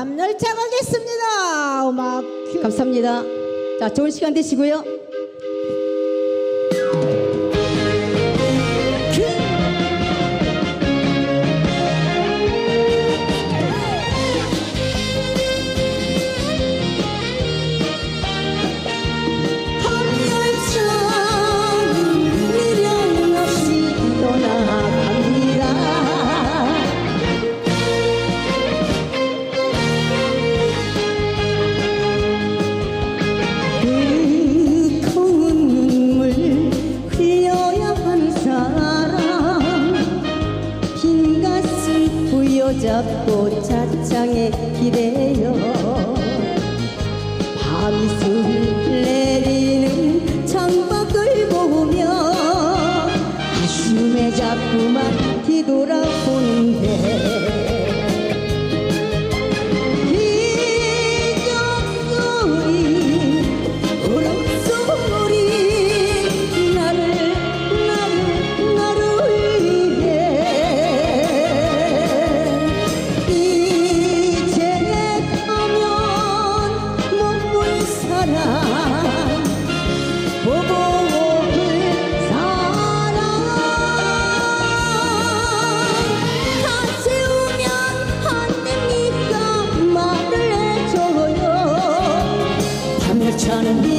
밤 열차 가겠습니다. 음악 큐. 감사합니다. 자, 좋은 시간 되시고요. 부여잡고 차창에 기대요. 밤이슬 내리는 창밖을 보며 아쉬움에 자꾸만 뒤돌아보 밤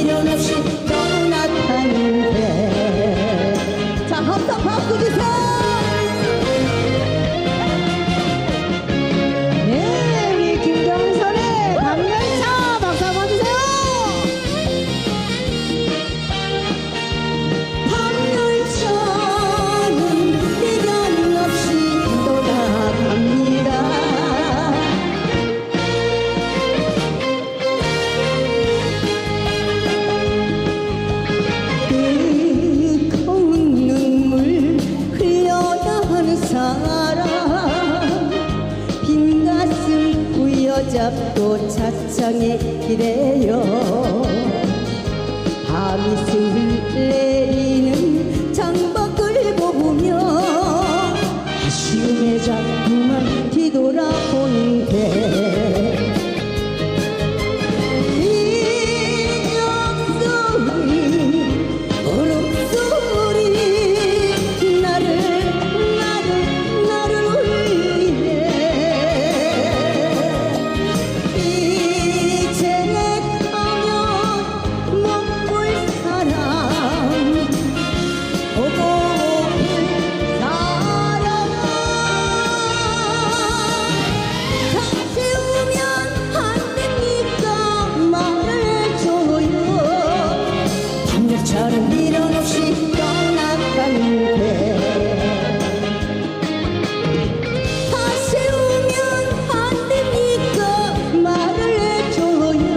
휘어잡고 차창에 기대요. 밤이 슬 내리는 창밖을 보며 아쉬운 저는 미련 없이 떠나가는데. 아쉬우면 안 됩니까? 말을 해줘요.